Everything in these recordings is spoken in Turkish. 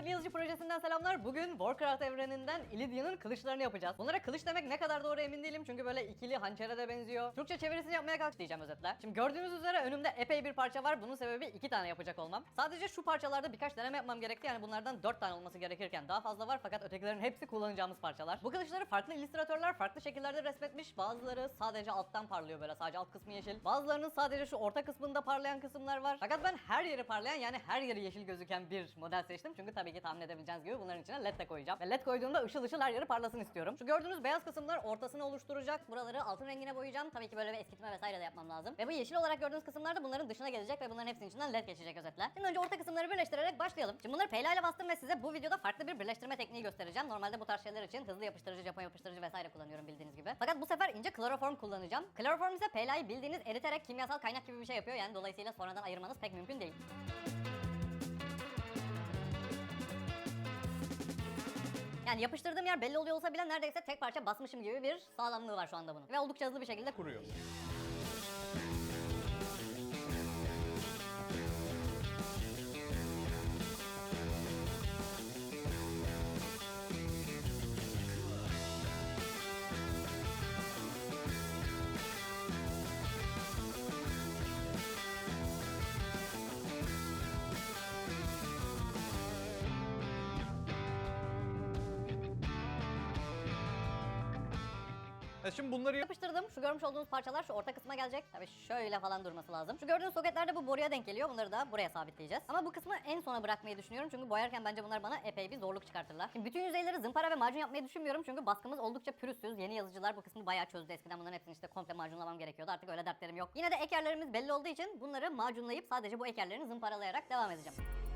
boyutlu yazıcı projesinden selamlar. Bugün Warcraft evreninden Illidia'nın kılıçlarını yapacağız. Bunlara kılıç demek ne kadar doğru emin değilim çünkü böyle ikili hançere de benziyor. Türkçe çevirisini yapmaya kalk diyeceğim özetle. Şimdi gördüğünüz üzere önümde epey bir parça var. Bunun sebebi iki tane yapacak olmam. Sadece şu parçalarda birkaç deneme yapmam gerekti. Yani bunlardan dört tane olması gerekirken daha fazla var fakat ötekilerin hepsi kullanacağımız parçalar. Bu kılıçları farklı illüstratörler farklı şekillerde resmetmiş. Bazıları sadece alttan parlıyor böyle sadece alt kısmı yeşil. Bazılarının sadece şu orta kısmında parlayan kısımlar var. Fakat ben her yeri parlayan yani her yeri yeşil gözüken bir model seçtim. Çünkü tabii ki tahmin edebileceğiniz gibi bunların içine led de koyacağım. Ve led koyduğumda ışıl ışıl her yeri parlasın istiyorum. Şu gördüğünüz beyaz kısımlar ortasını oluşturacak. Buraları altın rengine boyayacağım. Tabii ki böyle bir eskitme vesaire de yapmam lazım. Ve bu yeşil olarak gördüğünüz kısımlar da bunların dışına gelecek ve bunların hepsinin içinden led geçecek özetle. Şimdi önce orta kısımları birleştirerek başlayalım. Şimdi bunları PL ile bastım ve size bu videoda farklı bir birleştirme tekniği göstereceğim. Normalde bu tarz şeyler için hızlı yapıştırıcı, Japon yapıştırıcı vesaire kullanıyorum bildiğiniz gibi. Fakat bu sefer ince kloroform kullanacağım. Kloroform ise PLA'yı bildiğiniz eriterek kimyasal kaynak gibi bir şey yapıyor. Yani dolayısıyla sonradan ayırmanız pek mümkün değil. Yani yapıştırdığım yer belli oluyor olsa bile neredeyse tek parça basmışım gibi bir sağlamlığı var şu anda bunun. Ve oldukça hızlı bir şekilde kuruyor. Şimdi bunları yap- Yapıştırdım. Şu görmüş olduğunuz parçalar şu orta kısma gelecek. Tabii şöyle falan durması lazım. Şu gördüğünüz soketler de bu boruya denk geliyor. Bunları da buraya sabitleyeceğiz. Ama bu kısmı en sona bırakmayı düşünüyorum. Çünkü boyarken bence bunlar bana epey bir zorluk çıkartırlar. Şimdi bütün yüzeyleri zımpara ve macun yapmayı düşünmüyorum. Çünkü baskımız oldukça pürüzsüz. Yeni yazıcılar bu kısmı bayağı çözdü. Eskiden bunların hepsini işte komple macunlamam gerekiyordu. Artık öyle dertlerim yok. Yine de ek yerlerimiz belli olduğu için bunları macunlayıp sadece bu ek yerlerini zımparalayarak devam edeceğim.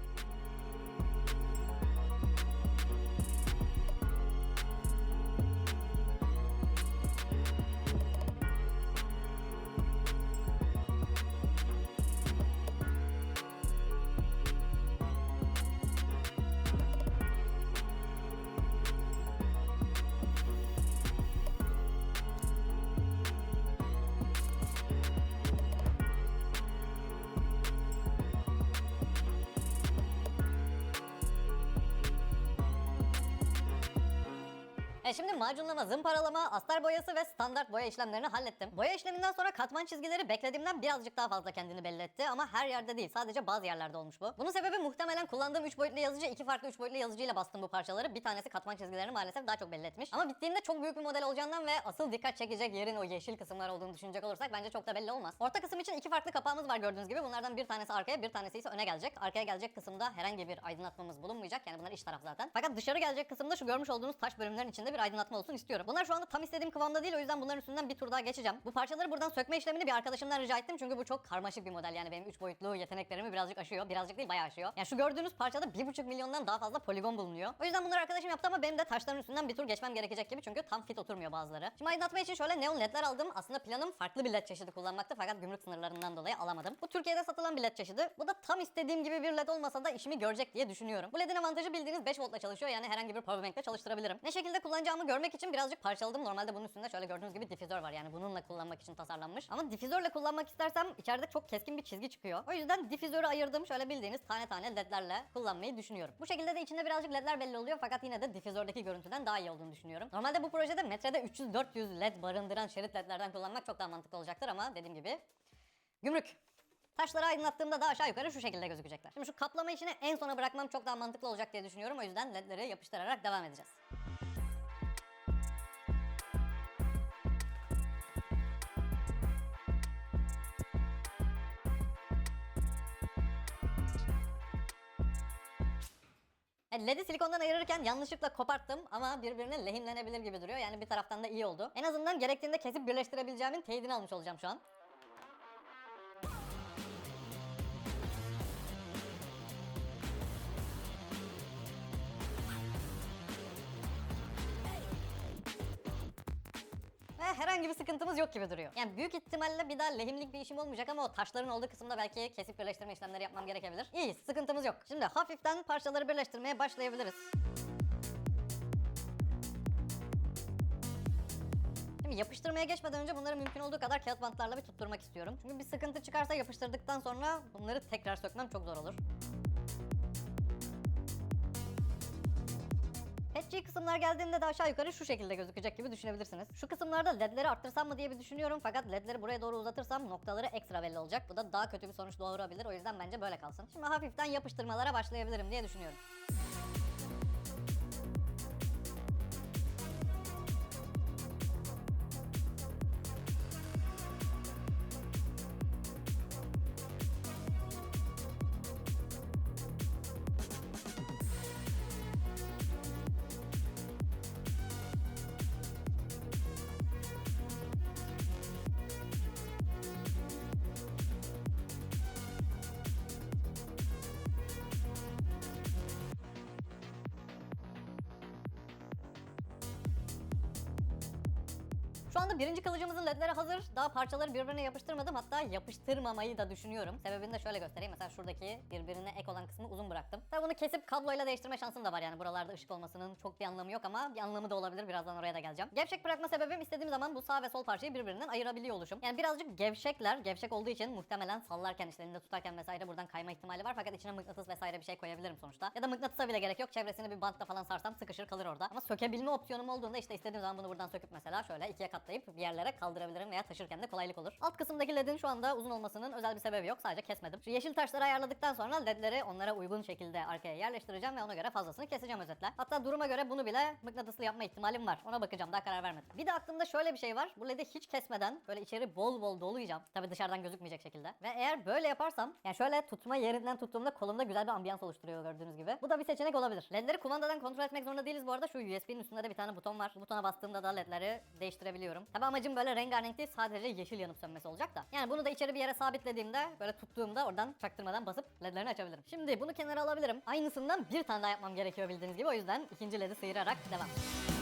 E şimdi macunlama, zımparalama, astar boyası ve standart boya işlemlerini hallettim. Boya işleminden sonra katman çizgileri beklediğimden birazcık daha fazla kendini belli etti ama her yerde değil sadece bazı yerlerde olmuş bu. Bunun sebebi muhtemelen kullandığım 3 boyutlu yazıcı iki farklı 3 boyutlu yazıcıyla bastım bu parçaları. Bir tanesi katman çizgilerini maalesef daha çok belli etmiş. Ama bittiğinde çok büyük bir model olacağından ve asıl dikkat çekecek yerin o yeşil kısımlar olduğunu düşünecek olursak bence çok da belli olmaz. Orta kısım için iki farklı kapağımız var gördüğünüz gibi. Bunlardan bir tanesi arkaya bir tanesi ise öne gelecek. Arkaya gelecek kısımda herhangi bir aydınlatmamız bulunmayacak. Yani bunlar iç taraf zaten. Fakat dışarı gelecek kısımda şu görmüş olduğunuz taş bölümlerin içinde bir aydınlatma olsun istiyorum. Bunlar şu anda tam istediğim kıvamda değil o yüzden bunların üstünden bir tur daha geçeceğim. Bu parçaları buradan sökme işlemini bir arkadaşımdan rica ettim çünkü bu çok karmaşık bir model yani benim 3 boyutlu yeteneklerimi birazcık aşıyor. Birazcık değil bayağı aşıyor. Yani şu gördüğünüz parçada 1,5 milyondan daha fazla poligon bulunuyor. O yüzden bunları arkadaşım yaptı ama benim de taşların üstünden bir tur geçmem gerekecek gibi çünkü tam fit oturmuyor bazıları. Şimdi aydınlatma için şöyle neon ledler aldım. Aslında planım farklı bir led çeşidi kullanmaktı fakat gümrük sınırlarından dolayı alamadım. Bu Türkiye'de satılan bir led çeşidi. Bu da tam istediğim gibi bir led olmasa da işimi görecek diye düşünüyorum. Bu ledin avantajı bildiğiniz 5 voltla çalışıyor yani herhangi bir powerbankle çalıştırabilirim. Ne şekilde kullanacağımı görmek için birazcık parçaladım. Normalde bunun üstünde şöyle gördüğünüz gibi difüzör var yani bununla kullanmak için tasarlanmış. Ama difüzörle kullanmak istersem içeride çok keskin bir çizgi çıkıyor. O yüzden difüzörü ayırdım. Şöyle bildiğiniz tane tane ledlerle kullanmayı düşünüyorum. Bu şekilde de içinde birazcık ledler belli oluyor fakat yine de difüzördeki görüntüden daha iyi olduğunu düşünüyorum. Normalde bu projede metrede 300-400 led barındıran şerit ledlerden kullanmak çok daha mantıklı olacaktır ama dediğim gibi gümrük. Taşları aydınlattığımda da aşağı yukarı şu şekilde gözükecekler. Şimdi şu kaplama işini en sona bırakmam çok daha mantıklı olacak diye düşünüyorum. O yüzden ledleri yapıştırarak devam edeceğiz. LED'i silikondan ayırırken yanlışlıkla koparttım ama birbirine lehimlenebilir gibi duruyor. Yani bir taraftan da iyi oldu. En azından gerektiğinde kesip birleştirebileceğimin teyidini almış olacağım şu an. Herhangi bir sıkıntımız yok gibi duruyor. Yani büyük ihtimalle bir daha lehimlik bir işim olmayacak ama o taşların olduğu kısımda belki kesip birleştirme işlemleri yapmam gerekebilir. İyi, sıkıntımız yok. Şimdi hafiften parçaları birleştirmeye başlayabiliriz. Şimdi yapıştırmaya geçmeden önce bunları mümkün olduğu kadar kağıt bantlarla bir tutturmak istiyorum. Çünkü bir sıkıntı çıkarsa yapıştırdıktan sonra bunları tekrar sökmem çok zor olur. Patchy kısımlar geldiğinde de aşağı yukarı şu şekilde gözükecek gibi düşünebilirsiniz. Şu kısımlarda ledleri arttırsam mı diye bir düşünüyorum fakat ledleri buraya doğru uzatırsam noktaları ekstra belli olacak. Bu da daha kötü bir sonuç doğurabilir o yüzden bence böyle kalsın. Şimdi hafiften yapıştırmalara başlayabilirim diye düşünüyorum. Şu anda birinci kılıcımızın ledleri hazır. Daha parçaları birbirine yapıştırmadım. Hatta yapıştırmamayı da düşünüyorum. Sebebini de şöyle göstereyim. Mesela şuradaki birbirine ek olan kısmı uzun bıraktım. Tabii bunu kesip kabloyla değiştirme şansım da var. Yani buralarda ışık olmasının çok bir anlamı yok ama bir anlamı da olabilir. Birazdan oraya da geleceğim. Gevşek bırakma sebebim istediğim zaman bu sağ ve sol parçayı birbirinden ayırabiliyor oluşum. Yani birazcık gevşekler. Gevşek olduğu için muhtemelen sallarken işte tutarken vesaire buradan kayma ihtimali var. Fakat içine mıknatıs vesaire bir şey koyabilirim sonuçta. Ya da mıknatısa bile gerek yok. Çevresini bir bantla falan sarsam sıkışır kalır orada. Ama sökebilme opsiyonum olduğunda işte istediğim zaman bunu buradan söküp mesela şöyle ikiye katlayıp bir yerlere kaldırabilirim veya taşırken de kolaylık olur. Alt kısımdaki ledin şu anda uzun olmasının özel bir sebebi yok. Sadece kesmedim. Şu yeşil taşları ayarladıktan sonra ledleri onlara uygun şekilde arkaya yerleştireceğim ve ona göre fazlasını keseceğim özetle. Hatta duruma göre bunu bile mıknatıslı yapma ihtimalim var. Ona bakacağım daha karar vermedim. Bir de aklımda şöyle bir şey var. Bu ledi hiç kesmeden böyle içeri bol bol dolayacağım. Tabi dışarıdan gözükmeyecek şekilde. Ve eğer böyle yaparsam yani şöyle tutma yerinden tuttuğumda kolumda güzel bir ambiyans oluşturuyor gördüğünüz gibi. Bu da bir seçenek olabilir. Ledleri kumandadan kontrol etmek zorunda değiliz bu arada. Şu USB'nin üstünde de bir tane buton var. Bu butona bastığımda da ledleri değiştirebiliyorum. Tabi amacım böyle rengarenk değil sadece yeşil yanıp sönmesi olacak da. Yani bunu da içeri bir yere sabitlediğimde böyle tuttuğumda oradan çaktırmadan basıp ledlerini açabilirim. Şimdi bunu kenara alabilirim. Aynısından bir tane daha yapmam gerekiyor bildiğiniz gibi. O yüzden ikinci ledi sıyırarak devam.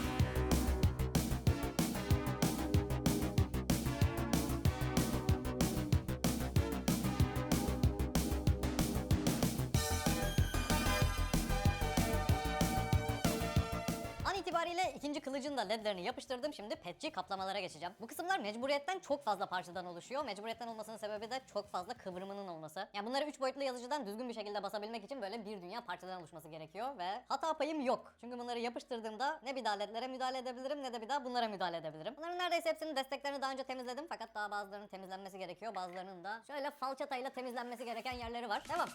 İtibariyle ikinci kılıcın da ledlerini yapıştırdım. Şimdi petci kaplamalara geçeceğim. Bu kısımlar mecburiyetten çok fazla parçadan oluşuyor. Mecburiyetten olmasının sebebi de çok fazla kıvrımının olması. Yani bunları 3 boyutlu yazıcıdan düzgün bir şekilde basabilmek için böyle bir dünya parçadan oluşması gerekiyor ve hata payım yok. Çünkü bunları yapıştırdığımda ne bir daha ledlere müdahale edebilirim ne de bir daha bunlara müdahale edebilirim. Bunların neredeyse hepsinin desteklerini daha önce temizledim fakat daha bazılarının temizlenmesi gerekiyor. Bazılarının da şöyle falçatayla temizlenmesi gereken yerleri var. Devam.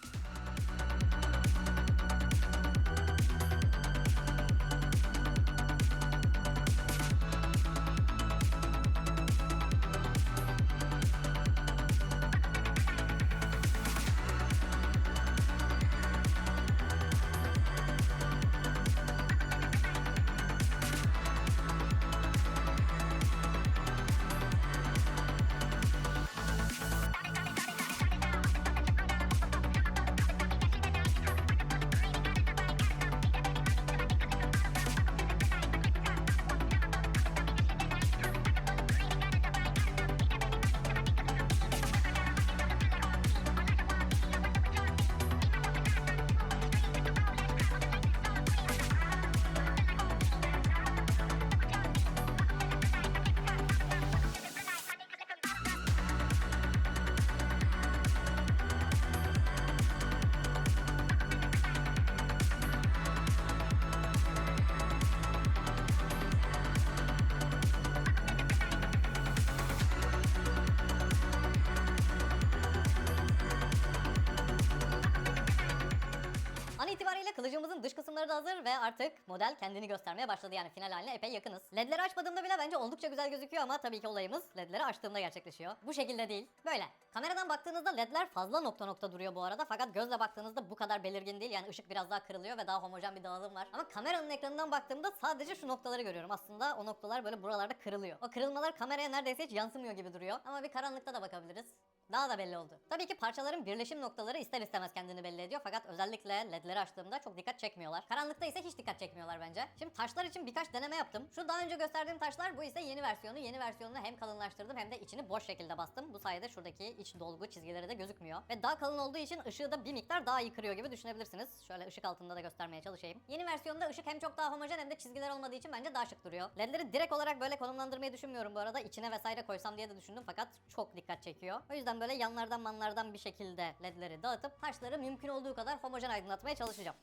Kılıcımızın dış kısımları da hazır ve artık model kendini göstermeye başladı yani final haline epey yakınız. Ledleri açmadığımda bile bence oldukça güzel gözüküyor ama tabii ki olayımız ledleri açtığımda gerçekleşiyor. Bu şekilde değil, böyle. Kameradan baktığınızda ledler fazla nokta nokta duruyor bu arada fakat gözle baktığınızda bu kadar belirgin değil yani ışık biraz daha kırılıyor ve daha homojen bir dağılım var. Ama kameranın ekranından baktığımda sadece şu noktaları görüyorum. Aslında o noktalar böyle buralarda kırılıyor. O kırılmalar kameraya neredeyse hiç yansımıyor gibi duruyor. Ama bir karanlıkta da bakabiliriz. Daha da belli oldu. Tabii ki parçaların birleşim noktaları ister istemez kendini belli ediyor fakat özellikle ledleri açtığımda çok dikkat çekmiyorlar. Karanlıkta ise hiç dikkat çekmiyorlar bence. Şimdi taşlar için birkaç deneme yaptım. Şu daha önce gösterdiğim taşlar bu ise yeni versiyonu. Yeni versiyonunu hem kalınlaştırdım hem de içini boş şekilde bastım. Bu sayede şuradaki iç dolgu çizgileri de gözükmüyor. Ve daha kalın olduğu için ışığı da bir miktar daha iyi gibi düşünebilirsiniz. Şöyle ışık altında da göstermeye çalışayım. Yeni versiyonda ışık hem çok daha homojen hem de çizgiler olmadığı için bence daha şık duruyor. Ledleri direkt olarak böyle konumlandırmayı düşünmüyorum bu arada. İçine vesaire koysam diye de düşündüm fakat çok dikkat çekiyor. O yüzden böyle yanlardan manlardan bir şekilde ledleri dağıtıp taşları mümkün olduğu kadar homojen aydınlatmaya çalışacağım.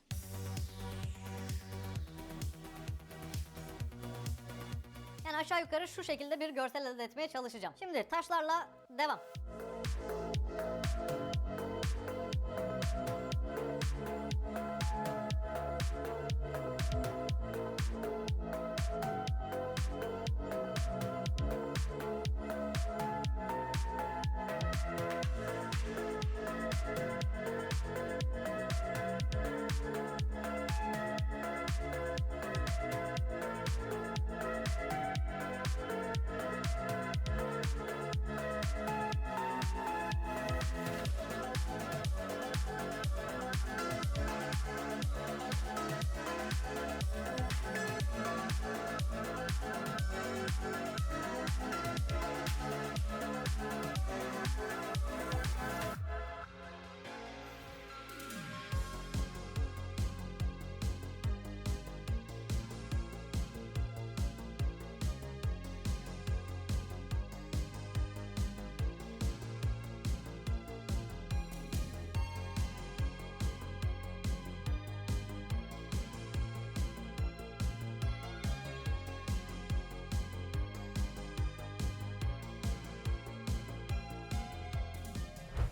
aşağı yukarı şu şekilde bir görsel elde etmeye çalışacağım. Şimdi taşlarla devam. Thank you.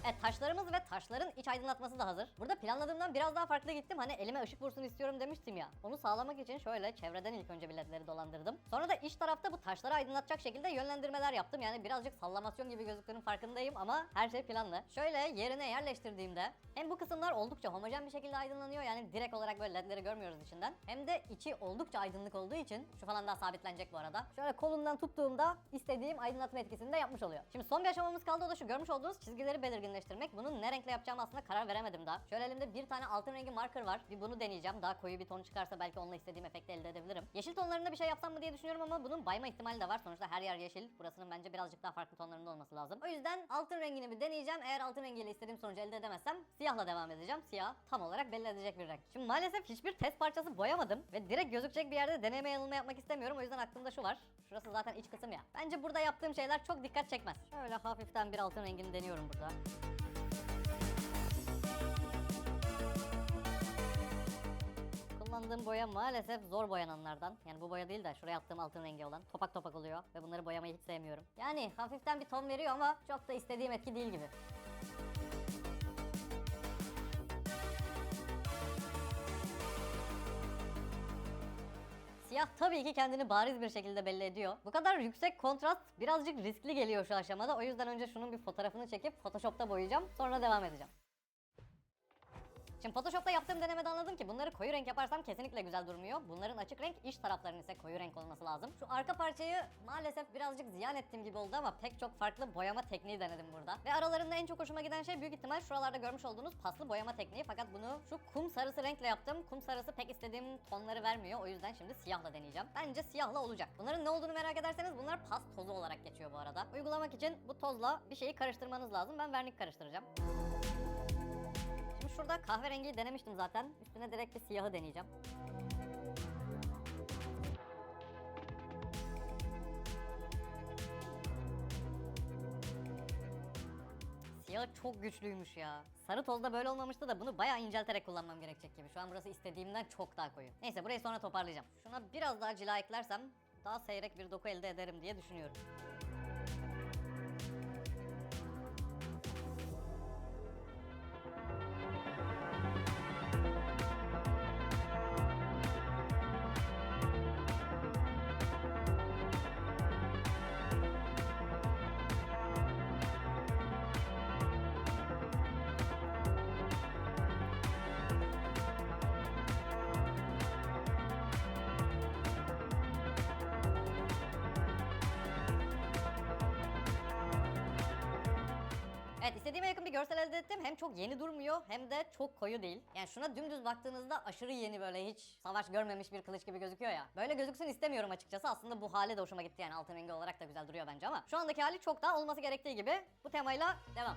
Evet taşlarımız ve taşların iç aydınlatması da hazır. Burada planladığımdan biraz daha farklı gittim. Hani elime ışık vursun istiyorum demiştim ya. Onu sağlamak için şöyle çevreden ilk önce bir ledleri dolandırdım. Sonra da iç tarafta bu taşları aydınlatacak şekilde yönlendirmeler yaptım. Yani birazcık sallamasyon gibi gözüktüğünün farkındayım ama her şey planlı. Şöyle yerine yerleştirdiğimde hem bu kısımlar oldukça homojen bir şekilde aydınlanıyor. Yani direkt olarak böyle ledleri görmüyoruz içinden. Hem de içi oldukça aydınlık olduğu için şu falan daha sabitlenecek bu arada. Şöyle kolundan tuttuğumda istediğim aydınlatma etkisini de yapmış oluyor. Şimdi son bir aşamamız kaldı o da şu görmüş olduğunuz çizgileri belirginleştirmek. Bunun ne renkle yapacağım aslında karar veremedim daha. Şöyle elimde bir tane altın rengi marker var. Bir bunu deneyeceğim. Daha koyu bir ton çıkarsa belki onunla istediğim efekti elde edebilirim. Yeşil tonlarında bir şey yapsam mı diye düşünüyorum ama bunun bayma ihtimali de var. Sonuçta her yer yeşil. Burasının bence birazcık daha farklı tonlarında olması lazım. O yüzden altın rengini bir deneyeceğim. Eğer altın rengiyle istediğim sonucu elde edemezsem siyahla devam edeceğim. Siyah tam olarak belli edecek bir renk. Şimdi maalesef hiçbir test parçası boyamadım ve direkt gözükecek bir yerde deneme yanılma yapmak istemiyorum. O yüzden aklımda şu var. Şurası zaten iç kısım ya. Bence burada yaptığım şeyler çok dikkat çekmez. Şöyle hafiften bir altın rengini deniyorum burada. Kullandığım boya maalesef zor boyananlardan. Yani bu boya değil de şuraya attığım altın rengi olan. Topak topak oluyor ve bunları boyamayı hiç sevmiyorum. Yani hafiften bir ton veriyor ama çok da istediğim etki değil gibi. Siyah tabii ki kendini bariz bir şekilde belli ediyor. Bu kadar yüksek kontrast birazcık riskli geliyor şu aşamada. O yüzden önce şunun bir fotoğrafını çekip Photoshop'ta boyayacağım. Sonra devam edeceğim. Şimdi Photoshop'ta yaptığım denemede anladım ki bunları koyu renk yaparsam kesinlikle güzel durmuyor. Bunların açık renk, iç taraflarının ise koyu renk olması lazım. Şu arka parçayı maalesef birazcık ziyan ettiğim gibi oldu ama pek çok farklı boyama tekniği denedim burada. Ve aralarında en çok hoşuma giden şey büyük ihtimal şuralarda görmüş olduğunuz paslı boyama tekniği. Fakat bunu şu kum sarısı renkle yaptım. Kum sarısı pek istediğim tonları vermiyor. O yüzden şimdi siyahla deneyeceğim. Bence siyahla olacak. Bunların ne olduğunu merak ederseniz bunlar pas tozu olarak geçiyor bu arada. Uygulamak için bu tozla bir şeyi karıştırmanız lazım. Ben vernik karıştıracağım. Şurada kahverengiyi denemiştim zaten. Üstüne direkt bir siyahı deneyeceğim. Siyah çok güçlüymüş ya. Sarı tozda böyle olmamıştı da bunu bayağı incelterek kullanmam gerekecek gibi. Şu an burası istediğimden çok daha koyu. Neyse burayı sonra toparlayacağım. Şuna biraz daha cila eklersem daha seyrek bir doku elde ederim diye düşünüyorum. Evet istediğime yakın bir görsel elde ettim. Hem çok yeni durmuyor hem de çok koyu değil. Yani şuna dümdüz baktığınızda aşırı yeni böyle hiç savaş görmemiş bir kılıç gibi gözüküyor ya. Böyle gözüksün istemiyorum açıkçası. Aslında bu hali de hoşuma gitti yani altın rengi olarak da güzel duruyor bence ama. Şu andaki hali çok daha olması gerektiği gibi. Bu temayla devam.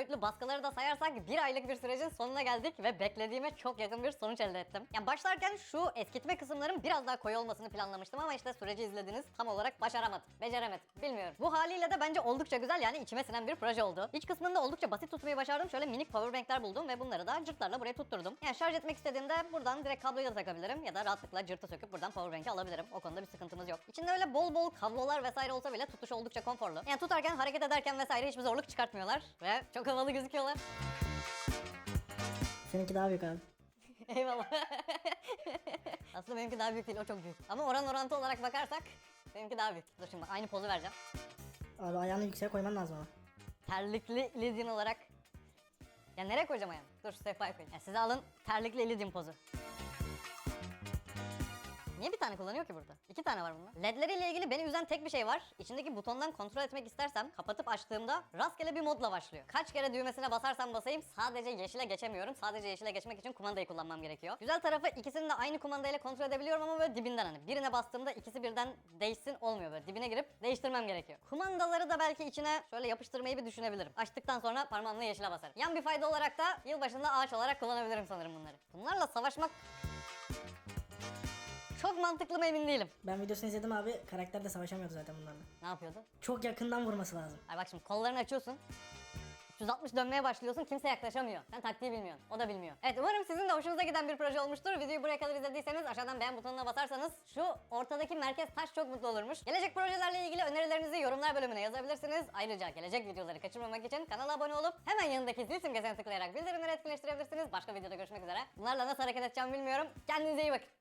boyutlu baskıları da sayarsak bir aylık bir sürecin sonuna geldik ve beklediğime çok yakın bir sonuç elde ettim. Yani başlarken şu eskitme kısımların biraz daha koyu olmasını planlamıştım ama işte süreci izlediniz tam olarak başaramadım. Beceremedim. Bilmiyorum. Bu haliyle de bence oldukça güzel yani içime sinen bir proje oldu. İç kısmında oldukça basit tutmayı başardım. Şöyle minik powerbankler buldum ve bunları da cırtlarla buraya tutturdum. Yani şarj etmek istediğimde buradan direkt kabloyu da takabilirim ya da rahatlıkla cırtı söküp buradan powerbank'i alabilirim. O konuda bir sıkıntımız yok. İçinde öyle bol bol kablolar vesaire olsa bile tutuş oldukça konforlu. Yani tutarken hareket ederken vesaire hiçbir zorluk çıkartmıyorlar ve çok havalı gözüküyorlar. Seninki daha büyük abi. Eyvallah. Aslında benimki daha büyük değil, o çok büyük. Ama oran orantı olarak bakarsak benimki daha büyük. Dur şimdi aynı pozu vereceğim. Abi ayağını yükseğe koyman lazım ama. Terlikli Elysian olarak. Ya nereye koyacağım ayağımı? Dur sehpaya koyayım. Ya size alın terlikli Elysian pozu. Niye bir tane kullanıyor ki burada? İki tane var bunda. LED'leriyle ilgili beni üzen tek bir şey var. İçindeki butondan kontrol etmek istersem kapatıp açtığımda rastgele bir modla başlıyor. Kaç kere düğmesine basarsam basayım sadece yeşile geçemiyorum. Sadece yeşile geçmek için kumandayı kullanmam gerekiyor. Güzel tarafı ikisini de aynı kumandayla kontrol edebiliyorum ama böyle dibinden hani. Birine bastığımda ikisi birden değişsin olmuyor böyle. Dibine girip değiştirmem gerekiyor. Kumandaları da belki içine şöyle yapıştırmayı bir düşünebilirim. Açtıktan sonra parmağımla yeşile basarım. Yan bir fayda olarak da yılbaşında ağaç olarak kullanabilirim sanırım bunları. Bunlarla savaşmak çok mantıklı mı emin değilim. Ben videosunu izledim abi. Karakter de savaşamıyordu zaten bunlarla. Ne yapıyordu? Çok yakından vurması lazım. Ay bak şimdi kollarını açıyorsun. 360 dönmeye başlıyorsun kimse yaklaşamıyor. Sen taktiği bilmiyorsun. O da bilmiyor. Evet umarım sizin de hoşunuza giden bir proje olmuştur. Videoyu buraya kadar izlediyseniz aşağıdan beğen butonuna basarsanız şu ortadaki merkez taş çok mutlu olurmuş. Gelecek projelerle ilgili önerilerinizi yorumlar bölümüne yazabilirsiniz. Ayrıca gelecek videoları kaçırmamak için kanala abone olup hemen yanındaki zil simgesine tıklayarak bildirimleri etkileştirebilirsiniz. Başka videoda görüşmek üzere. Bunlarla nasıl hareket edeceğimi bilmiyorum. Kendinize iyi bakın.